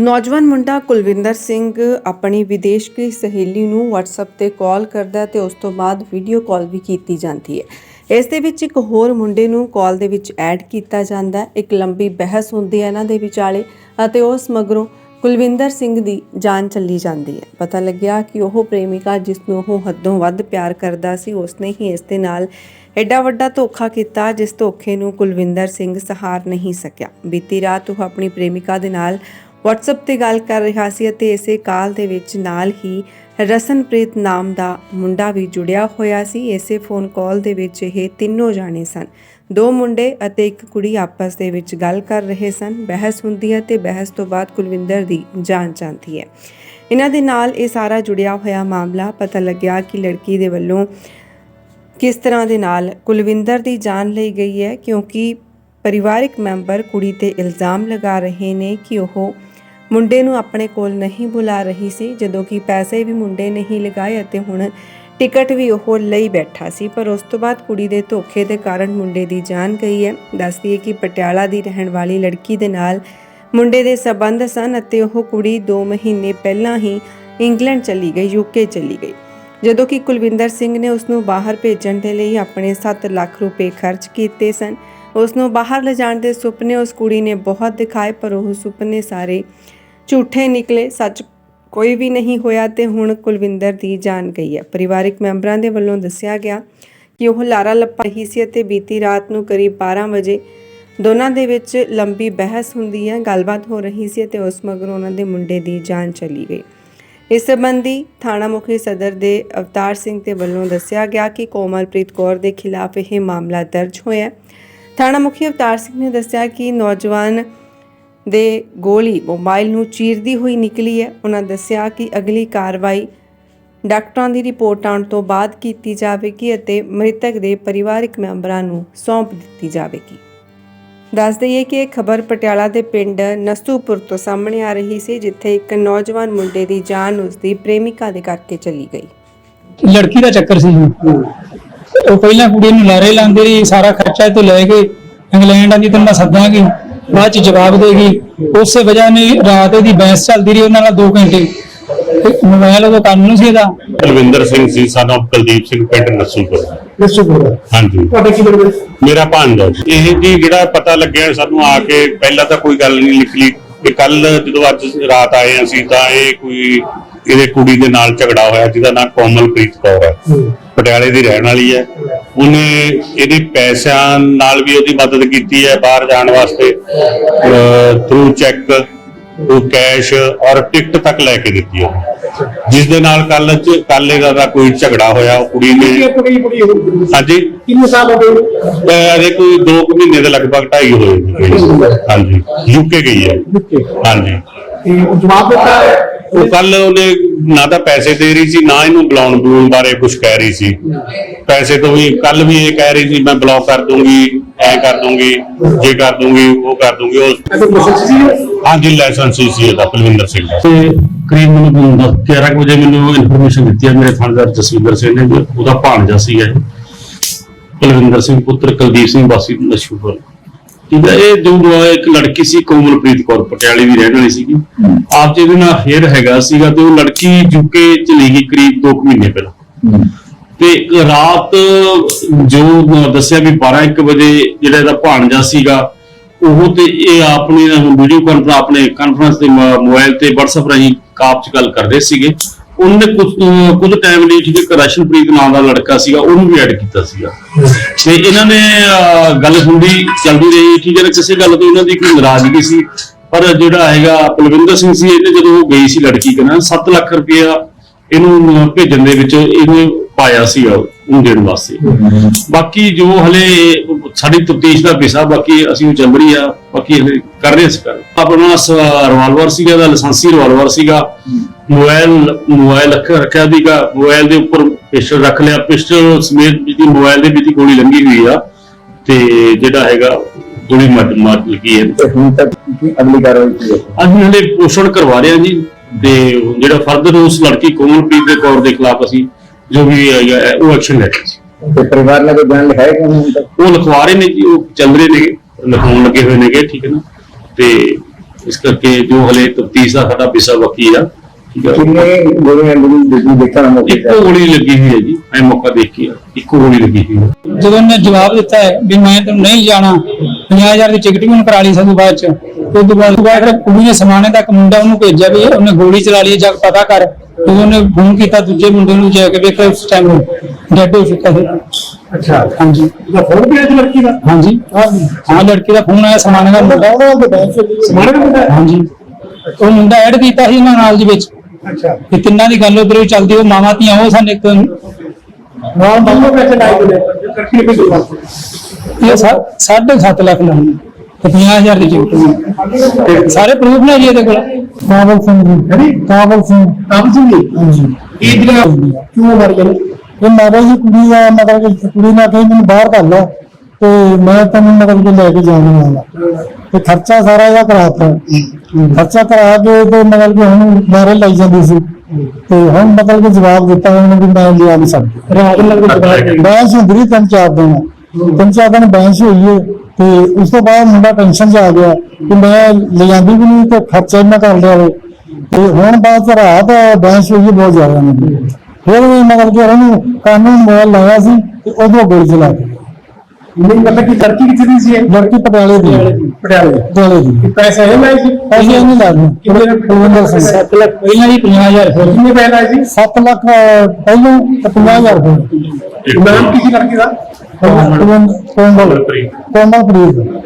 ਨੌਜਵਾਨ ਮੁੰਡਾ ਕੁਲਵਿੰਦਰ ਸਿੰਘ ਆਪਣੀ ਵਿਦੇਸ਼ ਦੀ ਸਹੇਲੀ ਨੂੰ WhatsApp ਤੇ ਕਾਲ ਕਰਦਾ ਹੈ ਤੇ ਉਸ ਤੋਂ ਬਾਅਦ ਵੀਡੀਓ ਕਾਲ ਵੀ ਕੀਤੀ ਜਾਂਦੀ ਹੈ। ਇਸ ਦੇ ਵਿੱਚ ਇੱਕ ਹੋਰ ਮੁੰਡੇ ਨੂੰ ਕਾਲ ਦੇ ਵਿੱਚ ਐਡ ਕੀਤਾ ਜਾਂਦਾ ਇੱਕ ਲੰਬੀ ਬਹਿਸ ਹੁੰਦੀ ਹੈ ਇਹਨਾਂ ਦੇ ਵਿਚਾਲੇ ਅਤੇ ਉਸ ਮਗਰੋਂ ਕੁਲਵਿੰਦਰ ਸਿੰਘ ਦੀ ਜਾਨ ਚੱਲੀ ਜਾਂਦੀ ਹੈ। ਪਤਾ ਲੱਗਿਆ ਕਿ ਉਹ ਪ੍ਰੇਮਿਕਾ ਜਿਸ ਨੂੰ ਉਹ ਹੱਦੋਂ ਵੱਧ ਪਿਆਰ ਕਰਦਾ ਸੀ, ਉਸਨੇ ਹੀ ਇਸ ਦੇ ਨਾਲ ਐਡਾ ਵੱਡਾ ਧੋਖਾ ਕੀਤਾ ਜਿਸ ਧੋਖੇ ਨੂੰ ਕੁਲਵਿੰਦਰ ਸਿੰਘ ਸਹਾਰ ਨਹੀਂ ਸਕਿਆ। ਬੀਤੀ ਰਾਤ ਉਹ ਆਪਣੀ ਪ੍ਰੇਮਿਕਾ ਦੇ ਨਾਲ WhatsApp ਤੇ ਗੱਲ ਕਰ ਰਿਹਾ ਸੀ ਅਤੇ ਇਸੇ ਕਾਲ ਦੇ ਵਿੱਚ ਨਾਲ ਹੀ ਰਸਨਪ੍ਰੀਤ ਨਾਮ ਦਾ ਮੁੰਡਾ ਵੀ ਜੁੜਿਆ ਹੋਇਆ ਸੀ। ਇਸੇ ਫੋਨ ਕਾਲ ਦੇ ਵਿੱਚ ਇਹ ਤਿੰਨੋਂ ਜਾਣੇ ਸਨ। ਦੋ ਮੁੰਡੇ ਅਤੇ ਇੱਕ ਕੁੜੀ ਆਪਸ ਦੇ ਵਿੱਚ ਗੱਲ ਕਰ ਰਹੇ ਸਨ। ਬਹਿਸ ਹੁੰਦੀ ਹੈ ਤੇ ਬਹਿਸ ਤੋਂ ਬਾਅਦ ਕੁਲਵਿੰਦਰ ਦੀ ਜਾਨ ਜਾਂਦੀ ਹੈ। ਇਹਨਾਂ ਦੇ ਨਾਲ ਇਹ ਸਾਰਾ ਜੁੜਿਆ ਹੋਇਆ ਮਾਮਲਾ ਪਤਾ ਲੱਗਿਆ ਕਿ ਲੜਕੀ ਦੇ ਵੱਲੋਂ ਕਿਸ ਤਰ੍ਹਾਂ ਦੇ ਨਾਲ ਕੁਲਵਿੰਦਰ ਦੀ ਜਾਨ ਲਈ ਗਈ ਹੈ, ਕਿਉਂਕਿ ਪਰਿਵਾਰਿਕ ਮੈਂਬਰ ਕੁੜੀ ਤੇ ਇਲਜ਼ਾਮ ਲਗਾ ਰਹੇ ਨੇ ਕਿ ਉਹ ਮੁੰਡੇ ਨੂੰ ਆਪਣੇ ਕੋਲ ਨਹੀਂ ਬੁਲਾ ਰਹੀ ਸੀ, ਜਦੋਂ ਕਿ ਪੈਸੇ ਵੀ ਮੁੰਡੇ ਨੇ ਹੀ ਲਗਾਏ ਅਤੇ ਹੁਣ ਟਿਕਟ ਵੀ ਉਹ ਲਈ ਬੈਠਾ ਸੀ, ਪਰ ਉਸ ਤੋਂ ਬਾਅਦ ਕੁੜੀ ਦੇ ਧੋਖੇ ਦੇ ਕਾਰਨ ਮੁੰਡੇ ਦੀ ਜਾਨ ਗਈ ਹੈ। ਦੱਸਦੀ ਹੈ ਕਿ ਪਟਿਆਲਾ ਦੀ ਰਹਿਣ ਵਾਲੀ ਲੜਕੀ ਦੇ ਨਾਲ ਮੁੰਡੇ ਦੇ ਸਬੰਧ ਸਨ ਅਤੇ ਉਹ ਕੁੜੀ 2 ਮਹੀਨੇ ਪਹਿਲਾਂ ਹੀ ਇੰਗਲੈਂਡ ਚਲੀ ਗਈ ਯੂਕੇ ਚਲੀ ਗਈ। ਜਦੋਂ ਕਿ ਕੁਲਵਿੰਦਰ ਸਿੰਘ ਨੇ ਉਸ ਨੂੰ ਬਾਹਰ ਭੇਜਣ ਦੇ ਲਈ ਆਪਣੇ 7 ਲੱਖ ਰੁਪਏ ਖਰਚ ਕੀਤੇ ਸਨ। ਉਸ ਨੂੰ ਬਾਹਰ ਲਿਜਾਣ ਦੇ ਸੁਪਨੇ ਉਸ ਕੁੜੀ ਨੇ ਬਹੁਤ ਦਿਖਾਏ, ਪਰ ਉਹ ਸੁਪਨੇ ਸਾਰੇ ਝੂਠੇ ਨਿਕਲੇ, ਸੱਚ ਕੋਈ ਵੀ ਨਹੀਂ ਹੋਇਆ ਤੇ ਹੁਣ ਕੁਲਵਿੰਦਰ ਦੀ ਜਾਨ ਗਈ ਹੈ। ਪਰਿਵਾਰਕ ਮੈਂਬਰਾਂ ਦੇ ਵੱਲੋਂ ਦੱਸਿਆ ਗਿਆ ਕਿ ਉਹ ਲਾਰਾ ਲੱਪਾ ਰਹੀ ਸੀ ਅਤੇ ਬੀਤੀ ਰਾਤ ਨੂੰ ਕਰੀਬ 12 ਵਜੇ ਦੋਨਾਂ ਦੇ ਵਿੱਚ ਲੰਬੀ ਬਹਿਸ ਹੁੰਦੀ ਹੈ, ਗੱਲਬਾਤ ਹੋ ਰਹੀ ਸੀ ਅਤੇ ਉਸ ਮਗਰੋਂ ਉਹਨਾਂ ਦੇ ਮੁੰਡੇ ਦੀ ਜਾਨ ਚਲੀ ਗਈ। ਇਸ ਸੰਬੰਧੀ ਥਾਣਾ ਮੁਖੀ ਸਦਰ ਦੇ ਅਵਤਾਰ ਸਿੰਘ ਦੇ ਵੱਲੋਂ ਦੱਸਿਆ ਗਿਆ ਕਿ ਕੋਮਲਪ੍ਰੀਤ ਕੌਰ ਦੇ ਖਿਲਾਫ ਇਹ ਮਾਮਲਾ ਦਰਜ ਹੋਇਆ ਥਾਣਾ ਮੁਖੀ ਅਵਤਾਰ ਸਿੰਘ ਨੇ ਦੱਸਿਆ ਕਿ ਨੌਜਵਾਨ ਦੇ ਗੋਲੀ ਮੋਬਾਈਲ ਨੂੰ ਚੀਰਦੀ ਹੋਈ ਨਿਕਲੀ ਹੈ। ਉਹਨਾਂ ਦੱਸਿਆ ਕਿ ਅਗਲੀ ਕਾਰਵਾਈ ਡਾਕਟਰਾਂ ਦੀ ਰਿਪੋਰਟ ਆਉਣ ਤੋਂ ਬਾਅਦ ਕੀਤੀ ਜਾਵੇਗੀ ਅਤੇ ਮ੍ਰਿਤਕ ਦੇ ਪਰਿਵਾਰਕ ਮੈਂਬਰਾਂ ਨੂੰ ਸੌਂਪ ਦਿੱਤੀ ਜਾਵੇਗੀ। ਦੱਸ ਦਈਏ ਕਿ ਇਹ ਖਬਰ ਪਟਿਆਲਾ ਦੇ ਪਿੰਡ ਨਸੂਪੁਰ ਤੋਂ ਸਾਹਮਣੇ ਆ ਰਹੀ ਸੀ, ਜਿੱਥੇ ਇੱਕ ਨੌਜਵਾਨ ਮੁੰਡੇ ਦੀ ਜਾਨ ਉਸ ਦੀ ਪ੍ਰੇਮਿਕਾ ਦੇ ਕਰਕੇ ਚਲੀ ਗਈ। ਲੜਕੀ ਦਾ ਚੱਕਰ ਸੀ ਉਹ ਪਹਿਲਾਂ ਕੁੜੀ ਨੂੰ ਲਾਰੇ ਲਾਉਂਦੇ ਰਹੀ ਸਾਰਾ ਖਰਚਾ ਤੋਂ ਲੈ ਕੇ ਇੰਗਲੈਂਡ ਆਂਦੀ ਤੈਨੂੰ ਮੈਂ ਸੱਦਾਂਗੀ। ਬਾਅਦ ਚ ਜਵਾਬ ਦੇਗੀ। ਉਸੇ ਵਜ੍ਹਾ ਨੇ ਰਾਤ ਇਹਦੀ ਬਹਿਸ ਚੱਲਦੀ ਰਹੀ ਉਹਨਾਂ ਨਾਲ 2 ਘੰਟੇ। ਮੋਬਾਈਲ ਉਹ ਕੰਨ ਨੂੰ ਸੀ ਇਹਦਾ। ਕੁਲਵਿੰਦਰ ਸਿੰਘ ਸੀ ਸਾਨੂੰ ਕੁਲਦੀਪ ਸਿੰਘ ਪਿੰਡ ਨਸੂਪੁਰ। ਬੋਲੋ ਹਾਂਜੀ। ਤੁਹਾਡੇ ਕੀ ਲੱਗਦਾ? ਮੇਰਾ ਭਾਂਜਾ ਜੀ। ਇਹ ਜੀ ਜਿਹੜਾ ਪਤਾ ਲੱਗਿਆ ਸਾਨੂੰ ਆ ਕੇ ਪਹਿਲਾਂ ਤਾਂ ਕੋਈ ਗੱਲ ਨਹੀਂ ਨਿਕਲੀ ਕਿ ਕੱਲ ਜਦੋਂ ਅੱਜ ਰਾਤ ਆਏ ਅਸੀਂ ਤਾਂ ਇਹ ਕੋਈ ਇਹਦੇ ਕੁੜੀ ਦੇ ਨਾਲ ਝਗੜਾ ਹੋਇਆ ਜਿਹਦਾ ਨਾਮ ਕੋਮਲਪ੍ਰੀਤ ਕੌਰ ਹੈ। ਪਟਿਆਲੇ ਦੀ ਰਹਿਣ ਵਾਲੀ ਹੈ। ਉਹਨੇ ਇਹਦੇ ਪੈਸਿਆਂ ਨਾਲ ਵੀ ਉਹਦੀ ਮਦਦ ਕੀਤੀ ਹੈ ਬਾਹਰ ਜਾਣ ਵਾਸਤੇ। ਥਰੂ ਚੈੱਕ ਉਹ ਕੈਸ਼ ਔਰ ਟਿਕਟ ਤੱਕ ਲੈ ਕੇ ਦਿੱਤੀ ਉਹ ਜਿਸ ਦੇ ਨਾਲ ਕੱਲ ਕੱਲ ਦਾ ਕੋਈ ਝਗੜਾ ਹੋਇਆ ਉਹ ਕੁੜੀ ਨੇ ਹਾਂਜੀ। ਕਿੰਨੇ ਸਾਲ ਹੋ ਗਏ? ਅਜੇ ਕੋਈ 2 ਮਹੀਨੇ ਦੇ ਲਗਭਗ ਢਾਈ ਹੋਏ। ਹਾਂਜੀ। ਯੂਕੇ ਗਈ ਹੈ। ਹਾਂਜੀ। ਜਵਾਬ ਦਿੱਤਾ ਉਹ ਕੱਲ ਉਹਨੇ ਨਾ ਤਾਂ ਪੈਸੇ ਦੇ ਰਹੀ ਸੀ ਨਾ ਇਹਨੂੰ ਬੁਲਾਉਣ ਬਲੂਣ ਬਾਰੇ ਕੁਝ ਕਹਿ ਰਹੀ ਸੀ। ਪੈਸੇ ਤੋਂ ਵੀ ਕੱਲ ਵੀ ਇਹ ਕਹਿ ਰਹੀ ਸੀ ਮੈਂ ਬਲੌਕ ਕਰ ਦੂੰਗੀ ਐ ਕਰ ਦੂੰਗੀ ਜੇ ਕਰ ਦੂੰਗੀ ਉਹ ਕਰ ਦੂੰਗੀ। ਉਹ ਹਾਂਜੀ ਲਾਇਸੈਂਸ ਸੀ ਸੀ ਇਹਦਾ ਕੁਲਵਿੰਦਰ ਸਿੰਘ ਦਾ। ਤੇ ਕਰੀਬ ਮੈਨੂੰ 11 ਕੁ ਵਜੇ ਮੈਨੂੰ ਇਨਫੋਰਮੇਸ਼ਨ ਦਿੱਤੀ ਹੈ ਮੇਰੇ ਥਾਣੇਦਾਰ ਜਸਵਿੰਦਰ ਸਿੰਘ ਨੇ ਉਹਦਾ ਭਾਣਜਾ ਸੀ ਇਹ। ਕੁਲਵਿੰਦਰ ਸਿੰਘ ਪੁੱਤਰ ਕੁਲਦੀਪ ਸਿੰਘ ਵਾਸੀ ਨਸ਼ੂਪੁਰ ਹੈ ਇਹ ਜੋ ਇੱਕ ਲੜਕੀ ਸੀ ਕੋਮਲਪ੍ਰੀਤ ਕੌਰ ਪਟਿਆਲੇ ਦੀ ਰਹਿਣ ਵਾਲੀ ਸੀਗੀ। ਆਪ ਜੀ ਦੇ ਨਾਲ ਫੇਰ ਹੈਗਾ ਸੀਗਾ ਤੇ ਉਹ ਲੜਕੀ ਯੂਕੇ ਚਲੀ ਗਈ ਕਰੀਬ 2 ਮਹੀਨੇ ਪਹਿਲਾਂ। ਤੇ ਰਾਤ ਜੋ ਦੱਸਿਆ ਵੀ 12 1 ਵਜੇ ਜਿਹੜਾ ਇਹਦਾ ਭਾਣਜਾ ਸੀਗਾ ਉਹ ਤੇ ਇਹ ਆਪਣੀ ਵੀਡੀਓ ਕਾਨਫਰੰਸ ਆਪਣੇ ਕਾਨਫਰੰਸ ਮ- ਮੋਬਾਈਲ ਤੇ WhatsApp ਰਾਹੀਂ ਕਾਪ ਚ ਗੱਲ ਕਰ ਰਹੇ ਸੀਗੇ। ਉਹਨੇ ਕੁਝ ਕੁਝ ਟਾਈਮ ਲਈ ਠੀਕ ਹੈ ਰਸ਼ਨਪ੍ਰੀਤ ਨਾਮ ਦਾ ਲੜਕਾ ਸੀਗਾ, ਉਹਨੂੰ ਵੀ ਐਡ ਕੀਤਾ ਸੀਗਾ। ਤੇ ਇਹਨਾਂ ਨੇ ਗੱਲ ਹੁੰਦੀ, ਚੱਲਦੀ ਰਹੀ, ਠੀਕ ਹੈ ਕਿਸੇ ਗੱਲ ਤੋਂ ਇਹਨਾਂ ਦੀ ਕੋਈ ਨਾਰਾਜ਼ਗੀ ਸੀ। ਪਰ ਜਿਹੜਾ ਹੈਗਾ ਕੁਲਵਿੰਦਰ ਸਿੰਘ ਸੀ ਇਹਨੇ ਜਦੋਂ ਗਈ ਸੀ ਲੜਕੀ ਕਨਾ 7 ਲੱਖ ਰੁਪਇਆ ਇਹਨੂੰ ਭੇਜਣ ਦੇ ਵਿੱਚ ਇਹਨੇ ਪਾਇਆ ਸੀਗਾ ਉਹਨੂੰ ਦੇਣ ਵਾਸਤੇ। ਬਾਕੀ ਜੋ ਹਲੇ ਸਾਡੀ ਤਫਤੀਸ਼ ਦਾ ਵਿਸ਼ਾ ਬਾਕੀ ਅਸੀਂ ਉਹ ਚੱਲ ਰਹੀ ਆ, ਬਾਕੀ ਹਲੇ ਕਰ ਰਹੇ ਸੀ ਕਰ ਆਪਣਾ ਰਿਵਾਲਵਰ ਸੀਗਾ ਦਾ ਲਾਇਸੈਂਸੀ ਰਿਵਾਲਵਰ ਸੀਗਾ। ਮੋਬਾਈਲ ਮੋਬਾਈਲ ਰੱਖ ਰੱਖਿਆ ਸੀਗਾ। ਮੋਬਾਈਲ ਦੇ ਉੱਪਰ ਪਿਸਟਲ ਰੱਖ ਲਿਆ। ਪਿਸਟਲ ਸਮੇਤ ਜਿਹਦੀ ਮੋਬਾਈਲ ਦੇ ਵਿੱਚ ਹੀ ਗੋਲੀ ਲੰਗੀ ਹੋਈ ਆ। ਤੇ ਜਿਹੜਾ ਹੈਗਾ ਗੋਲੀ ਮਾਰ ਮਾਰ ਲੱਗੀ ਹੈ। ਤੇ ਹੁਣ ਤੱਕ ਕੀ ਅਗਲੀ ਕਾਰਵਾਈ ਕੀ ਹੈ? ਅਸੀਂ ਹਲੇ ਪੋਸ਼ਣ ਕਰਵਾ ਰਹੇ ਹਾਂ ਜੀ। ਤੇ ਜਿਹੜਾ ਫਰਦਰ ਉਸ ਲੜਕੀ ਕੋਮਲਪ੍ਰੀਤ ਦੇ ਕੌਰ ਦੇ ਖਿਲਾਫ ਅਸੀਂ ਜੋ ਵੀ ਹੈਗਾ ਹੈ, ਉਹ ਐਕਸ਼ਨ ਲੈ ਰਹੇ ਸੀ ਤੇ ਪਰਿਵਾਰ ਨੇ ਕੋਈ ਬਿਆਨ ਲਿਖਾਇਆ ਕਿ ਹੁਣ ਤੱਕ? ਉਹ ਲਿਖਵਾ ਰਹੇ ਨੇ ਜੀ ਉਹ ਚੱਲ ਰਹੇ ਨੇ ਲਿਖਾਉਣ ਲੱਗੇ ਹੋਏ ਨੇਗੇ ਠੀਕ ਹੈ ਨਾ? ਤੇ ਇਸ ਕਰਕੇ ਜੋ ਹਲੇ ਤਫਤੀਸ਼ ਦਾ ਸਾਡਾ ਵਿਸ਼ਾ ਬਾਕੀ ਆ। ਕਿੰਨੇ ਗੋਲੀਆਂ ਤੁਸੀਂ ਦੇਖਣ ਨੂੰ ਮੌਕੇ ਇੱਕੋ ਗੋਲੀ ਲੱਗੀ ਹੋਈ ਹੈ ਜੀ ਐ ਮੌਕਾ ਦੇਖ ਕੇ ਇੱਕੋ ਗੋਲੀ ਲੱਗੀ ਹੋਈ ਹੈ। ਜਦੋਂ ਉਹਨੇ ਜਵਾਬ ਦਿੱਤਾ ਹੈ ਵੀ ਮੈਂ ਤੈਨੂੰ ਨਹੀਂ ਜਾਣਾ 50000 ਦੀ ਟਿਕਟ ਵੀ ਉਹਨੇ ਕਰਾ ਲਈ ਸਾਨੂੰ ਬਾਅਦ ਚ। ਉਸ ਤੋਂ ਬਾਅਦ ਬਾਅਦ ਫਿਰ ਕੁੜੀ ਨੇ ਸਮਾਣੇ ਤੱਕ ਮੁੰਡਾ ਉਹਨੂੰ ਭੇਜਿਆ ਵੀ ਉਹਨੇ ਗੋਲੀ ਚਲਾ ਲਈ ਹੈ, ਜਾ ਕੇ ਪਤਾ ਕਰ ਉਹਨੇ ਫੋਨ ਕੀਤਾ ਦੂਜੇ ਮੁੰਡੇ ਨੂੰ ਜਾ ਕੇ ਵੇਖਿਆ ਉਸ ਟਾਈਮ ਡੈਡ ਹੋ ਚੁੱਕਾ ਸੀ। ਅੱਛਾ। ਹਾਂਜੀ। ਦਾ ਫੋਨ ਵੀ ਅੱਜ ਲੜਕੀ ਦਾ? ਹਾਂਜੀ। ਹਾਂ ਲੜਕੀ ਦਾ ਫੋਨ ਆਇਆ ਸਮਾਣੇ ਦਾ ਮੁੰਡਾ। ਸਮਾਰੇ ਦਾ ਮੁੰਡਾ ਹੈ? ਹਾਂਜੀ। ਉਹ ਮੁੰਡਾ ਐਡ ਕੀਤਾ ਸੀ ਉਹਨਾਂ ਨਾਲ ਦੇ ਵਿੱਚ। ਅੱਛਾ। ਤੇ ਤਿੰਨਾਂ ਦੀ ਗੱਲ ਉਧਰੋਂ ਚੱਲਦੀ ਉਹ ਮਾਵਾਂ ਧੀਆਂ ਉਹ ਸਾਨੂੰ ਇੱਕ ਨਾਲ ਦੋਨੋਂ ਹੋਏ ਨੇ ਲੜਕੀ ਨੇ ਕੋਈ ਇਹ ਸਾ- ਸਾਢੇ ਸੱਤ ਲੱਖ ਲਾਉਣੀ ਤੇ 50000 ਦੀ ਟਿਕਟ ਸਾਰੇ ਪ੍ਰੂਫ ਨੇ ਜੀ ਇਹਦੇ ਕੋਲ? ਕਾਬਲ ਸਿੰਘ ਜੀ। ਕਾਬਲ ਸਿੰਘ। ਕੰਮ ਸੀ ਜੀ? ਹਾਂਜੀ। ਇਹ ਜਿਹੜਾ ਕਿਉਂ ਮਰ ਗਏ? ਇਹ ਮਾਤਾ ਜੀ ਕੁੜੀ ਦਾ ਮਤਲਬ ਕਿ ਕੁੜੀ ਨੇ ਕਹੀ ਮੈਨੂੰ ਬਾਹਰ ਕਰ ਲਓ। ਤੇ ਮੈਂ ਤੈਨੂੰ ਮਤਲਬ ਕਿ ਲੈ ਕੇ ਜਾਣਾ ਵਾਲਾ ਤੇ ਖਰਚਾ ਸਾਰਾ ਇਹਦਾ ਕਰਾਤਾ ਖਰਚਾ ਕਰਾ ਕੇ ਤੇ ਮਤਲਬ ਕਿ ਹੁਣ ਬਾਹਰ ਲਈ ਜਾਂਦੀ ਸੀ। ਤੇ ਹੁਣ ਮਤਲਬ ਕਿ ਜਵਾਬ ਦਿੱਤਾ ਉਹਨੇ ਵੀ ਮੈਂ ਲਿਆ ਨਹੀਂ ਸਕਦਾ। ਰਾਤ ਨੂੰ ਜਵਾਬ ਬਹਿਸ ਹੁੰਦੀ ਤਿੰਨ ਚਾਰ ਦਿਨ। ਤਿੰਨ ਚਾਰ ਦਿਨ ਬਹਿਸ ਹੋਈ ਤੇ ਉਸ ਤੋਂ ਬਾਅਦ ਮੁੰਡਾ ਟੈਨਸ਼ਨ 'ਚ ਆ ਗਿਆ। ਕਿ ਮੈਂ ਲੈ ਜਾਂਦੀ ਵੀ ਨਹੀਂ ਤੇ ਖਰਚਾ ਇੰਨਾ ਕਰ ਲਿਆ ਤੇ ਹੁਣ ਬਾਅਦ ਰਾਤ ਬਹਿਸ ਹੋਈ ਬਹੁਤ ਜ਼ਿਆਦਾ ਮੇਰੀ ਫਿਰ ਵੀ ਮਤਲਬ ਕਿ ਉਹਨੂੰ ਕਾਨੂੰਨ ਮੋਬਾਈਲ ਲਾਇਆ ਸੀ ਤੇ ਉਦੋਂ ਗੋਲੀ ਚਲਾ ਦਿੱਤੀ ਨਹੀਂ ਪਤਾ ਕਿ ਲੜਕੀ ਕਿੱਥੇ ਦੀ ਸੀ ਇਹ? ਲੜਕੀ ਪਟਿਆਲੇ ਦੀ। ਪਟਿਆਲੇ ਦੀ। ਪਟਿਆਲੇ ਦੀ। ਪੈਸੇ ਇਹ ਲਾਏ ਸੀ? ਪੈਸੇ ਨਹੀਂ ਲਾਏ। ਕਿੰਨੇ ਕੁਲਵਿੰਦਰ ਸਿੰਘ 7 ਲੱਖ। ਪਹਿਲਾਂ ਜੀ 50000 ਫਿਰ ਕਿੰਨੇ ਪੈਸੇ ਲਾਏ ਸੀ? 7 ਲੱਖ ਅਹ, ਪਹਿਲਾਂ ਤੇ 50000 ਫਿਰ ਨਾਮ ਕੀ ਸੀ ਲੜਕੀ ਦਾ? ਕੋਮਲ ਕੋਮਲ ਪ੍ਰੀਤ